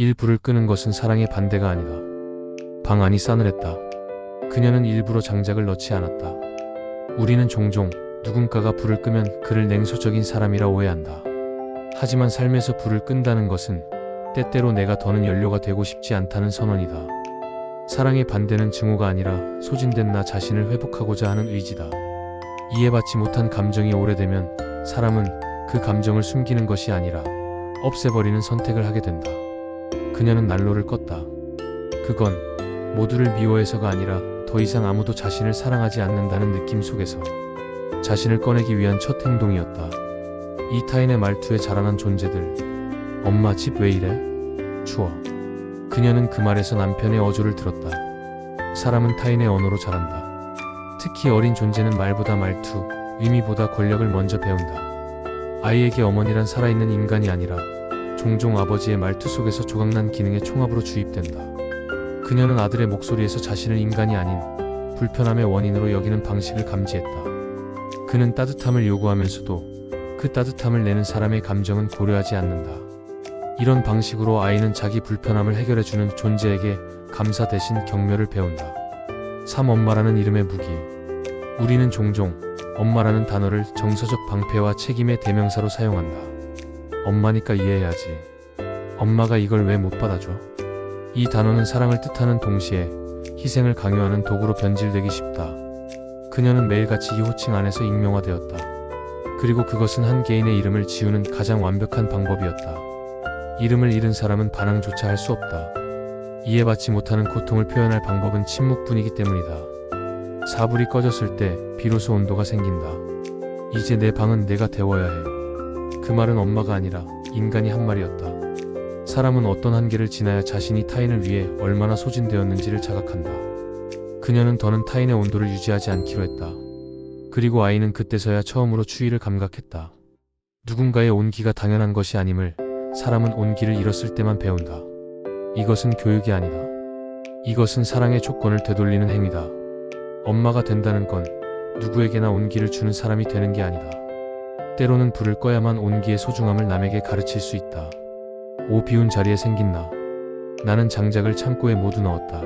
일 불을 끄는 것은 사랑의 반대가 아니다. 방 안이 싸늘했다. 그녀는 일부러 장작을 넣지 않았다. 우리는 종종 누군가가 불을 끄면 그를 냉소적인 사람이라 오해한다. 하지만 삶에서 불을 끈다는 것은 때때로 내가 더는 연료가 되고 싶지 않다는 선언이다. 사랑의 반대는 증오가 아니라 소진된 나 자신을 회복하고자 하는 의지다. 이해받지 못한 감정이 오래되면 사람은 그 감정을 숨기는 것이 아니라 없애버리는 선택을 하게 된다. 그녀는 난로를 껐다. 그건 모두를 미워해서가 아니라 더 이상 아무도 자신을 사랑하지 않는다는 느낌 속에서 자신을 꺼내기 위한 첫 행동이었다. 이 타인의 말투에 자라난 존재들. 엄마 집 왜 이래? 추워. 그녀는 그 말에서 남편의 어조를 들었다. 사람은 타인의 언어로 자란다. 특히 어린 존재는 말보다 말투, 의미보다 권력을 먼저 배운다. 아이에게 어머니란 살아있는 인간이 아니라 종종 아버지의 말투 속에서 조각난 기능의 총합으로 주입된다. 그녀는 아들의 목소리에서 자신을 인간이 아닌 불편함의 원인으로 여기는 방식을 감지했다. 그는 따뜻함을 요구하면서도 그 따뜻함을 내는 사람의 감정은 고려하지 않는다. 이런 방식으로 아이는 자기 불편함을 해결해주는 존재에게 감사 대신 경멸을 배운다. 삼 엄마라는 이름의 무기. 우리는 종종 엄마라는 단어를 정서적 방패와 책임의 대명사로 사용한다. 엄마니까 이해해야지. 엄마가 이걸 왜 못 받아줘? 이 단어는 사랑을 뜻하는 동시에 희생을 강요하는 도구로 변질되기 쉽다. 그녀는 매일같이 이 호칭 안에서 익명화되었다. 그리고 그것은 한 개인의 이름을 지우는 가장 완벽한 방법이었다. 이름을 잃은 사람은 반항조차 할 수 없다. 이해받지 못하는 고통을 표현할 방법은 침묵뿐이기 때문이다. 사불이 꺼졌을 때 비로소 온도가 생긴다. 이제 내 방은 내가 데워야 해. 그 말은 엄마가 아니라 인간이 한 말이었다. 사람은 어떤 한계를 지나야 자신이 타인을 위해 얼마나 소진되었는지를 자각한다. 그녀는 더는 타인의 온도를 유지하지 않기로 했다. 그리고 아이는 그때서야 처음으로 추위를 감각했다. 누군가의 온기가 당연한 것이 아님을 사람은 온기를 잃었을 때만 배운다. 이것은 교육이 아니다. 이것은 사랑의 조건을 되돌리는 행위다. 엄마가 된다는 건 누구에게나 온기를 주는 사람이 되는 게 아니다. 때로는 불을 꺼야만 온기의 소중함을 남에게 가르칠 수 있다. 오 비운 자리에 생긴 나. 나는 장작을 창고에 모두 넣었다.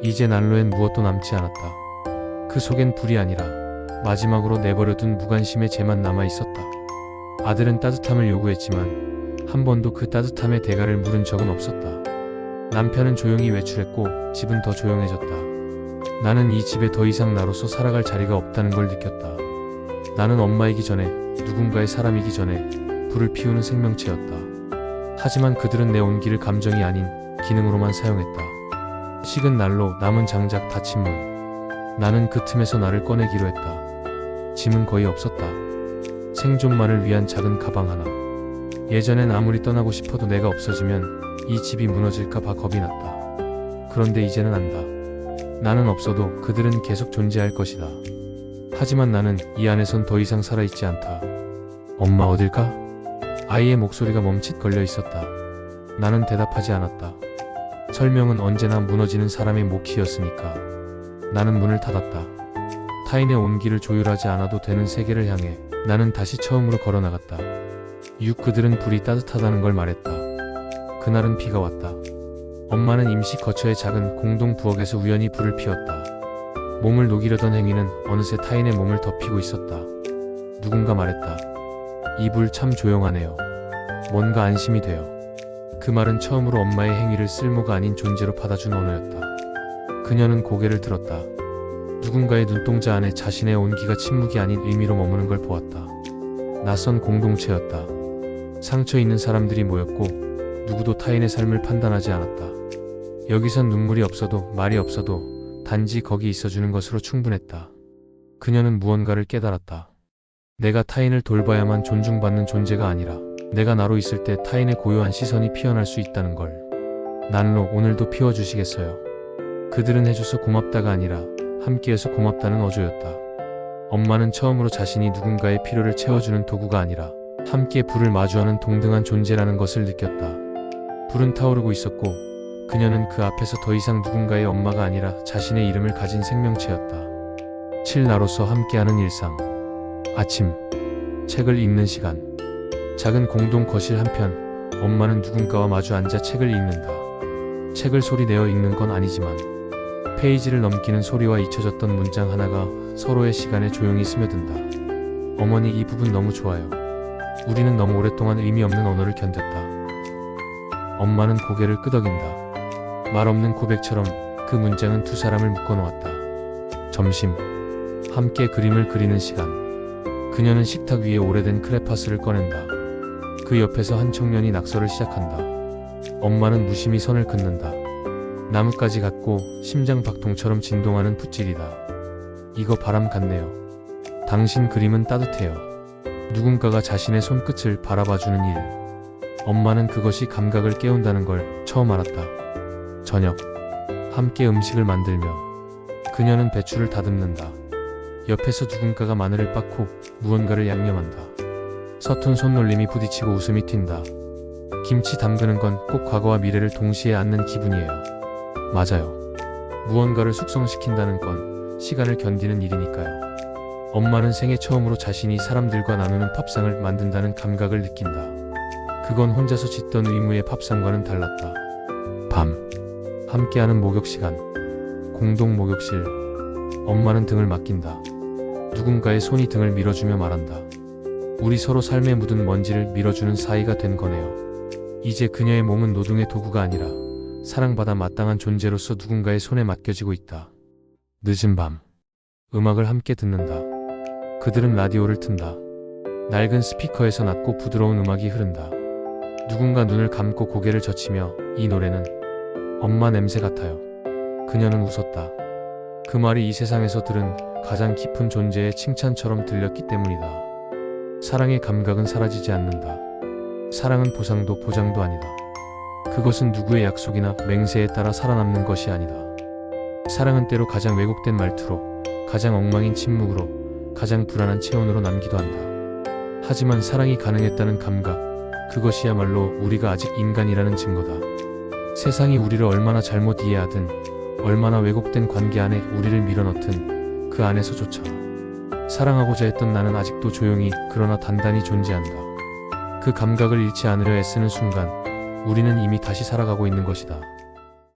이제 난로엔 무엇도 남지 않았다. 그 속엔 불이 아니라 마지막으로 내버려둔 무관심의 재만 남아 있었다. 아들은 따뜻함을 요구했지만 한 번도 그 따뜻함의 대가를 물은 적은 없었다. 남편은 조용히 외출했고 집은 더 조용해졌다. 나는 이 집에 더 이상 나로서 살아갈 자리가 없다는 걸 느꼈다. 나는 엄마이기 전에 누군가의 사람이기 전에 불을 피우는 생명체였다. 하지만 그들은 내 온기를 감정이 아닌 기능으로만 사용했다. 식은 난로, 남은 장작, 닫힌 문. 나는 그 틈에서 나를 꺼내기로 했다. 짐은 거의 없었다. 생존만을 위한 작은 가방 하나. 예전엔 아무리 떠나고 싶어도 내가 없어지면 이 집이 무너질까 봐 겁이 났다. 그런데 이제는 안다. 나는 없어도 그들은 계속 존재할 것이다. 하지만 나는 이 안에선 더 이상 살아있지 않다. 엄마 어딜까? 아이의 목소리가 멈칫 걸려 있었다. 나는 대답하지 않았다. 설명은 언제나 무너지는 사람의 몫이었으니까. 나는 문을 닫았다. 타인의 온기를 조율하지 않아도 되는 세계를 향해 나는 다시 처음으로 걸어 나갔다. 육 그들은 불이 따뜻하다는 걸 말했다. 그날은 비가 왔다. 엄마는 임시 거처의 작은 공동 부엌에서 우연히 불을 피웠다. 몸을 녹이려던 행위는 어느새 타인의 몸을 덮이고 있었다. 누군가 말했다. 이불 참 조용하네요. 뭔가 안심이 돼요. 그 말은 처음으로 엄마의 행위를 쓸모가 아닌 존재로 받아준 언어였다. 그녀는 고개를 들었다. 누군가의 눈동자 안에 자신의 온기가 침묵이 아닌 의미로 머무는 걸 보았다. 낯선 공동체였다. 상처 있는 사람들이 모였고 누구도 타인의 삶을 판단하지 않았다. 여기선 눈물이 없어도 말이 없어도 단지 거기 있어주는 것으로 충분했다. 그녀는 무언가를 깨달았다. 내가 타인을 돌봐야만 존중받는 존재가 아니라 내가 나로 있을 때 타인의 고요한 시선이 피어날 수 있다는 걸. 난로 오늘도 피워주시겠어요. 그들은 해줘서 고맙다가 아니라 함께해서 고맙다는 어조였다. 엄마는 처음으로 자신이 누군가의 필요를 채워주는 도구가 아니라 함께 불을 마주하는 동등한 존재라는 것을 느꼈다. 불은 타오르고 있었고 그녀는 그 앞에서 더 이상 누군가의 엄마가 아니라 자신의 이름을 가진 생명체였다. 칠나로서 함께하는 일상. 아침. 책을 읽는 시간. 작은 공동 거실 한편 엄마는 누군가와 마주 앉아 책을 읽는다. 책을 소리내어 읽는 건 아니지만 페이지를 넘기는 소리와 잊혀졌던 문장 하나가 서로의 시간에 조용히 스며든다. 어머니 이 부분 너무 좋아요. 우리는 너무 오랫동안 의미 없는 언어를 견뎠다. 엄마는 고개를 끄덕인다. 말 없는 고백처럼 그 문장은 두 사람을 묶어놓았다. 점심. 함께 그림을 그리는 시간. 그녀는 식탁 위에 오래된 크레파스를 꺼낸다. 그 옆에서 한 청년이 낙서를 시작한다. 엄마는 무심히 선을 긋는다. 나뭇가지 같고 심장 박동처럼 진동하는 붓질이다. 이거 바람 같네요. 당신 그림은 따뜻해요. 누군가가 자신의 손끝을 바라봐주는 일. 엄마는 그것이 감각을 깨운다는 걸 처음 알았다. 저녁. 함께 음식을 만들며 그녀는 배추를 다듬는다. 옆에서 누군가가 마늘을 빻고 무언가를 양념한다. 서툰 손놀림이 부딪히고 웃음이 튄다. 김치 담그는 건 꼭 과거와 미래를 동시에 안는 기분이에요. 맞아요. 무언가를 숙성시킨다는 건 시간을 견디는 일이니까요. 엄마는 생애 처음으로 자신이 사람들과 나누는 팝상을 만든다는 감각을 느낀다. 그건 혼자서 짓던 의무의 팝상과는 달랐다. 밤. 함께하는 목욕 시간. 공동 목욕실. 엄마는 등을 맡긴다. 누군가의 손이 등을 밀어주며 말한다. 우리 서로 삶에 묻은 먼지를 밀어주는 사이가 된 거네요. 이제 그녀의 몸은 노동의 도구가 아니라 사랑받아 마땅한 존재로서 누군가의 손에 맡겨지고 있다. 늦은 밤. 음악을 함께 듣는다. 그들은 라디오를 튼다. 낡은 스피커에서 낮고 부드러운 음악이 흐른다. 누군가 눈을 감고 고개를 젖히며 이 노래는 엄마 냄새 같아요. 그녀는 웃었다. 그 말이 이 세상에서 들은 가장 깊은 존재의 칭찬처럼 들렸기 때문이다. 사랑의 감각은 사라지지 않는다. 사랑은 보상도 보장도 아니다. 그것은 누구의 약속이나 맹세에 따라 살아남는 것이 아니다. 사랑은 때로 가장 왜곡된 말투로, 가장 엉망인 침묵으로, 가장 불안한 체온으로 남기도 한다. 하지만 사랑이 가능했다는 감각, 그것이야말로 우리가 아직 인간이라는 증거다. 세상이 우리를 얼마나 잘못 이해하든, 얼마나 왜곡된 관계 안에 우리를 밀어넣든, 그 안에서조차 사랑하고자 했던 나는 아직도 조용히 그러나 단단히 존재한다. 그 감각을 잃지 않으려 애쓰는 순간 우리는 이미 다시 살아가고 있는 것이다.